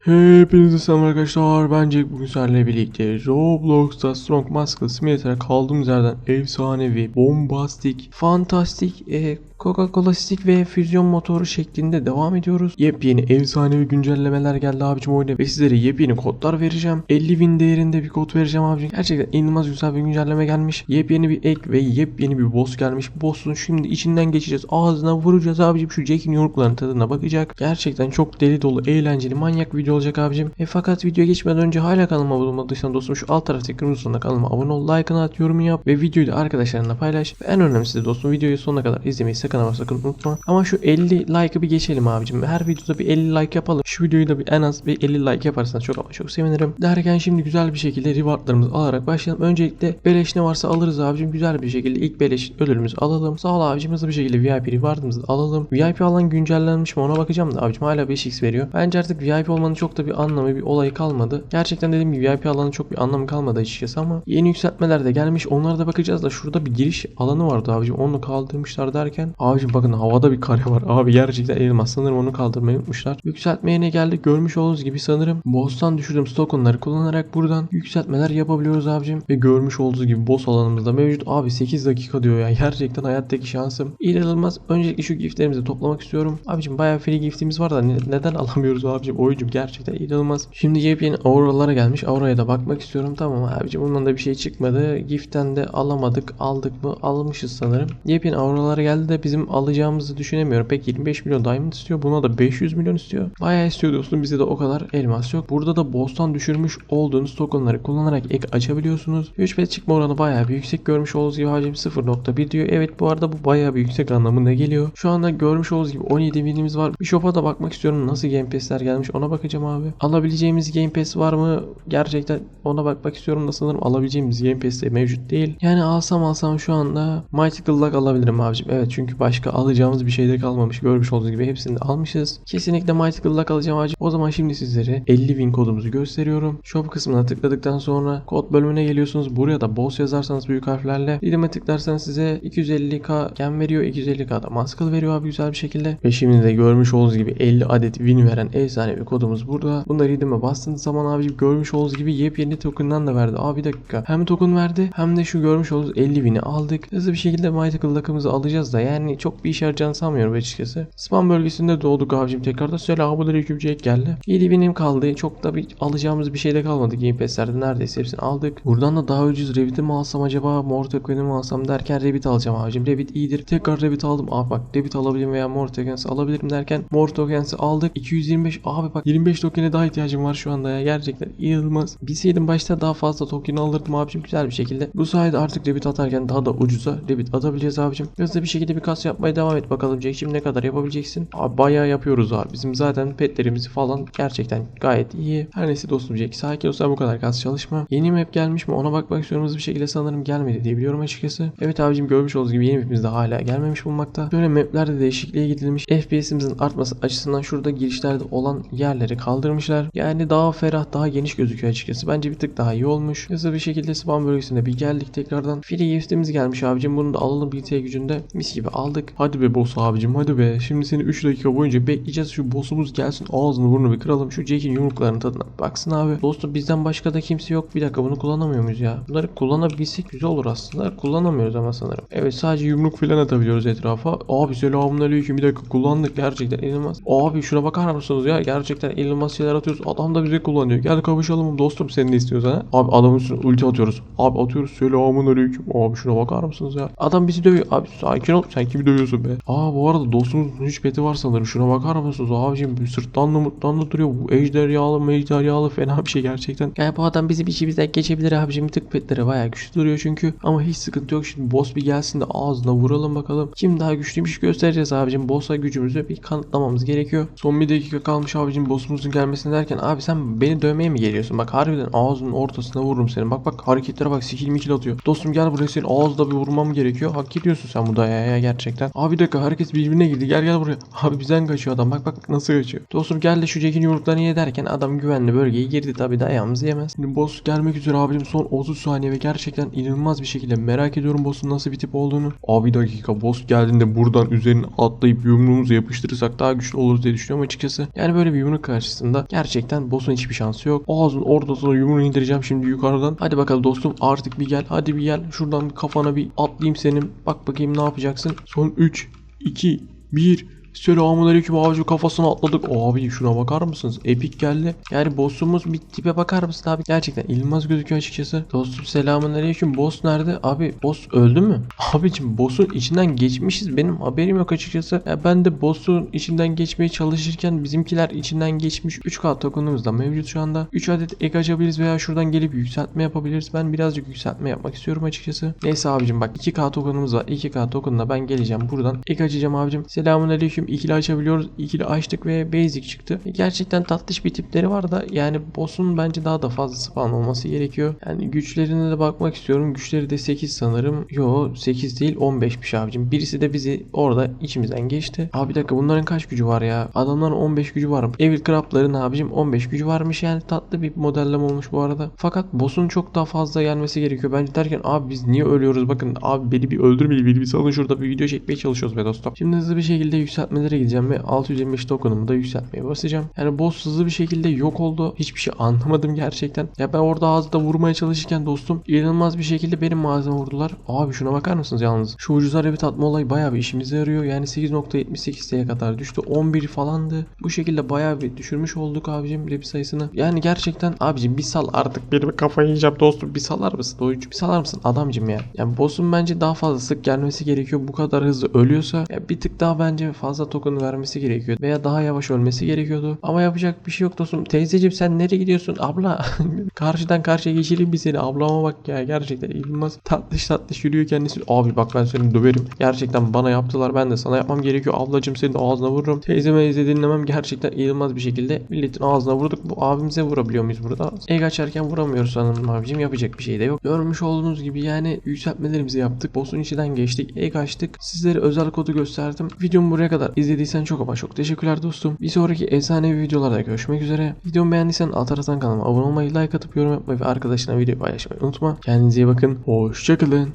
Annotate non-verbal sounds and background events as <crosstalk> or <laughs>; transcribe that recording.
Hepinize selam arkadaşlar. Ben Jack bugün sizlerle birlikte Roblox'ta Strong Muscle Simulator'a kaldığımız yerden efsanevi, bombastik, fantastik, e, Coca-Cola stick ve füzyon motoru şeklinde devam ediyoruz. Yepyeni efsanevi güncellemeler geldi abicim oyuna ve sizlere yepyeni kodlar vereceğim. 50 bin değerinde bir kod vereceğim abicim. Gerçekten inanılmaz güzel bir güncelleme gelmiş. Yepyeni bir ek ve yepyeni bir boss gelmiş. Boss'un şimdi içinden geçeceğiz. Ağzına vuracağız abicim. Şu Jack'in yumruklarının tadına bakacak. Gerçekten çok deli dolu, eğlenceli, manyak video olacak abicim. E fakat video geçmeden önce hala kanalıma abone olmadıysan dostum şu alt taraftaki kırmızı sonuna kanalıma abone ol, like'ını at, yorum yap ve videoyu da arkadaşlarınla paylaş. Ve en önemlisi de dostum videoyu sonuna kadar izlemeyi sakın ama sakın unutma. Ama şu 50 like'ı bir geçelim abicim. Her videoda bir 50 like yapalım. Şu videoyu da bir en az bir 50 like yaparsanız çok ama çok sevinirim. Derken şimdi güzel bir şekilde rewardlarımızı alarak başlayalım. Öncelikle beleş ne varsa alırız abicim. Güzel bir şekilde ilk beleş ödülümüzü alalım. Sağ ol abicim hızlı bir şekilde VIP rewardımızı alalım. VIP alan güncellenmiş mi ona bakacağım da abicim hala 5x veriyor. Bence artık VIP olmanın çok da bir anlamı bir olayı kalmadı. Gerçekten dediğim gibi VIP alanın çok bir anlamı kalmadı açıkçası ama yeni yükseltmeler de gelmiş. Onlara da bakacağız da şurada bir giriş alanı vardı abicim. Onu kaldırmışlar derken abicim bakın havada bir kare var. Abi gerçekten elmas. Sanırım onu kaldırmayı unutmuşlar. Yükseltmeye ne geldi? Görmüş olduğunuz gibi sanırım boss'tan düşürdüğüm tokenları kullanarak buradan yükseltmeler yapabiliyoruz abicim. Ve görmüş olduğunuz gibi boss alanımızda mevcut. Abi 8 dakika diyor ya. Gerçekten hayattaki şansım. İnanılmaz. Öncelikle şu giftlerimizi toplamak istiyorum. Abicim bayağı free giftimiz var da ne- neden alamıyoruz abicim? Oyuncum gerçekten inanılmaz. Şimdi yepyeni auralara gelmiş. Auraya da bakmak istiyorum. Tamam abicim bundan da bir şey çıkmadı. Giften de alamadık. Aldık mı? Almışız sanırım. Yepyeni auralara geldi de bizim alacağımızı düşünemiyorum. Pek 25 milyon diamond istiyor. Buna da 500 milyon istiyor. Bayağı istiyor dostum. Bizde de o kadar elmas yok. Burada da boss'tan düşürmüş olduğunuz tokenları kullanarak ek açabiliyorsunuz. 3 ve çıkma oranı bayağı bir yüksek. Görmüş olduğunuz gibi hacim 0.1 diyor. Evet bu arada bu bayağı bir yüksek anlamına geliyor. Şu anda görmüş olduğunuz gibi 17 binimiz var. Bir shop'a da bakmak istiyorum. Nasıl Game Pass'ler gelmiş ona bakacağım abi. Alabileceğimiz Game Pass var mı? Gerçekten ona bakmak istiyorum da sanırım alabileceğimiz Game Pass'te mevcut değil. Yani alsam alsam şu anda Mythical Luck alabilirim abicim. Evet çünkü başka alacağımız bir şey de kalmamış. Görmüş olduğunuz gibi hepsini almışız. Kesinlikle Mythical Luck alacağım abicim. O zaman şimdi sizlere 50 win kodumuzu gösteriyorum. Shop kısmına tıkladıktan sonra kod bölümüne geliyorsunuz. Buraya da boss yazarsanız büyük harflerle. Dilime tıklarsanız size 250k gem veriyor. 250k da maskıl veriyor abi güzel bir şekilde. Ve şimdi de görmüş olduğunuz gibi 50 adet win veren efsane bir kodumuz burada. Bunları redeem'e bastığınız zaman abicim görmüş olduğunuz gibi yepyeni token'dan da verdi. Abi bir dakika. Hem token verdi hem de şu görmüş olduğunuz 50 win'i aldık. Hızlı bir şekilde Mythical Luck'ımızı alacağız da yani çok bir işe yarayacağını sanmıyorum açıkçası. Spam bölgesinde doğduk abicim tekrarda. Selamünaleyküm Jack geldi. 7 win'im kaldı. Çok da bir alacağımız bir şey de kalmadı Game Pass'lerde. Neredeyse hepsini aldık. Buradan da daha ucuz Revit'i mi alsam acaba? Mor token'i mi alsam derken Revit alacağım abicim. Revit iyidir. Tekrar Revit aldım. Abi bak Revit alabilirim veya Mor tokens alabilirim derken Mor tokens'i aldık. 225 abi bak 25 token'e daha ihtiyacım var şu anda ya. Gerçekten inanılmaz. Bilseydim başta daha fazla token alırdım abicim güzel bir şekilde. Bu sayede artık Revit atarken daha da ucuza Revit atabileceğiz abicim. Hızlı bir şekilde bir kas yapmaya devam et bakalım Jack'cim ne kadar yapabileceksin? Abi bayağı yapıyoruz abi. Bizim zaten petlerimiz falan gerçekten gayet iyi. Her neyse dostum Jack sakin olsan bu kadar kas çalışma. Yeni map gelmiş mi ona bakmak istiyorum hızlı bir şekilde sanırım gelmedi diye biliyorum açıkçası. Evet abicim görmüş olduğunuz gibi yeni mapimiz de hala gelmemiş bulunmakta. Böyle maplerde değişikliğe gidilmiş. FPS'imizin artması açısından şurada girişlerde olan yerleri kaldırmışlar. Yani daha ferah daha geniş gözüküyor açıkçası. Bence bir tık daha iyi olmuş. Hızlı bir şekilde spam bölgesinde bir geldik tekrardan. Free giftimiz gelmiş abicim. Bunu da alalım BT gücünde. Mis gibi aldık. Hadi be boss abicim hadi be. Şimdi seni 3 dakika boyunca bekleyeceğiz. Şu boss'umuz gelsin. Ağzını burnunu bir kıralım. Şu Jack'in yumruklarının tadına baksın abi. Dostum bizden başka da kimse yok. Bir dakika bunu kullanamıyor muyuz ya? Bunları kullanabilsek güzel olur aslında. Kullanamıyoruz ama sanırım. Evet sadece yumruk falan atabiliyoruz etrafa. Abi selamünaleyküm. Bir dakika kullandık. Gerçekten inanılmaz. Abi şuna bakar mısınız ya? Gerçekten inanılmaz şeyler atıyoruz. Adam da bize kullanıyor. Gel kavuşalım dostum sen ne istiyorsan ha? Abi adamın üstüne ulti atıyoruz. Abi atıyoruz. Selamünaleyküm. Abi şuna bakar mısınız ya? Adam bizi dövüyor. Abi sakin ol. Sen kimi dövüyorsun be? Aa bu arada dostumuzun hiç peti var sanırım. Şuna bakar mısınız? Abicim mırttan da duruyor. Bu ejderhalı mejderhalı fena bir şey gerçekten. Yani bu adam bizim içimizden geçebilir abicim. Bir tık petleri bayağı güçlü duruyor çünkü. Ama hiç sıkıntı yok. Şimdi boss bir gelsin de ağzına vuralım bakalım. Kim daha güçlüymüş göstereceğiz abicim. Boss'a gücümüzü bir kanıtlamamız gerekiyor. Son bir dakika kalmış abicim boss'umuzun gelmesine derken abi sen beni dövmeye mi geliyorsun? Bak harbiden ağzının ortasına vururum senin. Bak bak hareketlere bak skill mikil atıyor. Dostum gel buraya senin ağızda bir vurmam gerekiyor. Hak ediyorsun sen bu dayağı ya gerçekten. Gerçekten. Abi bir dakika herkes birbirine girdi. Gel gel buraya. Abi bizden kaçıyor adam. Bak bak nasıl kaçıyor. Dostum gel de şu Jack'in yumruklarını ye derken adam güvenli bölgeye girdi. Tabi dayağımızı yemez. Şimdi boss gelmek üzere abicim. Son 30 saniye ve gerçekten inanılmaz bir şekilde merak ediyorum boss'un nasıl bir tip olduğunu. Abi bir dakika boss geldiğinde buradan üzerine atlayıp yumruğumuzu yapıştırırsak daha güçlü oluruz diye düşünüyorum açıkçası. Yani böyle bir yumruk karşısında gerçekten boss'un hiçbir şansı yok. Ağzın ortasına yumruğu indireceğim şimdi yukarıdan. Hadi bakalım dostum artık bir gel. Hadi bir gel. Şuradan kafana bir atlayayım senin. Bak bakayım ne yapacaksın. Son 3, 2, 1. Selamun aleyküm abicim kafasına atladık. Abi şuna bakar mısınız? Epik geldi. Yani boss'umuz bir tipe bakar mısın abi? Gerçekten ilmaz gözüküyor açıkçası. Dostum selamun aleyküm. Boss nerede? Abi boss öldü mü? <laughs> Abicim boss'un içinden geçmişiz. Benim haberim yok açıkçası. Ya ben de boss'un içinden geçmeye çalışırken bizimkiler içinden geçmiş 3K token'ımız da mevcut şu anda. 3 adet ek açabiliriz veya şuradan gelip yükseltme yapabiliriz. Ben birazcık yükseltme yapmak istiyorum açıkçası. Neyse abicim bak 2K token'ımız var. 2K token'la ben geleceğim buradan. Ek açacağım abicim. Selamun aleyküm. İkili açabiliyoruz. İkili açtık ve basic çıktı. Gerçekten tatlış bir tipleri var da yani boss'un bence daha da fazla spawn olması gerekiyor. Yani güçlerine de bakmak istiyorum. Güçleri de 8 sanırım. Yo 8 değil 15'miş abicim. Birisi de bizi orada içimizden geçti. Abi bir dakika bunların kaç gücü var ya? Adamların 15 gücü var. Evil Crab'ların abicim 15 gücü varmış yani tatlı bir modelleme olmuş bu arada. Fakat boss'un çok daha fazla gelmesi gerekiyor. Bence derken abi biz niye ölüyoruz? Bakın abi beni bir öldürmeyin. Beni bir salın şurada bir video çekmeye çalışıyoruz be dostum. Şimdi hızlı bir şekilde yükseltmelere gideceğim ve 625 token'ımı da yükseltmeye basacağım. Yani boss hızlı bir şekilde yok oldu. Hiçbir şey anlamadım gerçekten. Ya ben orada ağızda vurmaya çalışırken dostum inanılmaz bir şekilde benim mağazama vurdular. Abi şuna bakar mısınız yalnız? Şu ucuz arabet atma olayı bayağı bir işimize yarıyor. Yani 8.78'ye kadar düştü. 11 falandı. Bu şekilde bayağı bir düşürmüş olduk abicim rep sayısını. Yani gerçekten abicim bir sal artık benim kafayı yiyeceğim dostum. Bir salar mısın? Oyuncu bir salar mısın? Adamcım ya. Yani boss'un bence daha fazla sık gelmesi gerekiyor. Bu kadar hızlı ölüyorsa ya bir tık daha bence fazla token vermesi gerekiyor. Veya daha yavaş ölmesi gerekiyordu. Ama yapacak bir şey yok dostum. Teyzeciğim sen nereye gidiyorsun? Abla <laughs> karşıdan karşıya geçireyim bir seni. Ablama bak ya gerçekten inanılmaz. Tatlış tatlış yürüyor kendisi. Abi bak ben seni döverim. Gerçekten bana yaptılar. Ben de sana yapmam gerekiyor. Ablacım senin de ağzına vururum. Teyzeme izle dinlemem gerçekten inanılmaz bir şekilde milletin ağzına vurduk. Bu abimize vurabiliyor muyuz burada? Egg açarken vuramıyoruz sanırım abicim. Yapacak bir şey de yok. Görmüş olduğunuz gibi yani yükseltmelerimizi yaptık. Boss'un içinden geçtik. Egg açtık. Sizlere özel kodu gösterdim. Videomu buraya kadar izlediysen çok ama çok teşekkürler dostum. Bir sonraki efsanevi videolarda görüşmek üzere. Videomu beğendiysen alt taraftan kanalıma abone olmayı, like atıp yorum yapmayı ve arkadaşına video paylaşmayı unutma. Kendinize iyi bakın. Hoşçakalın.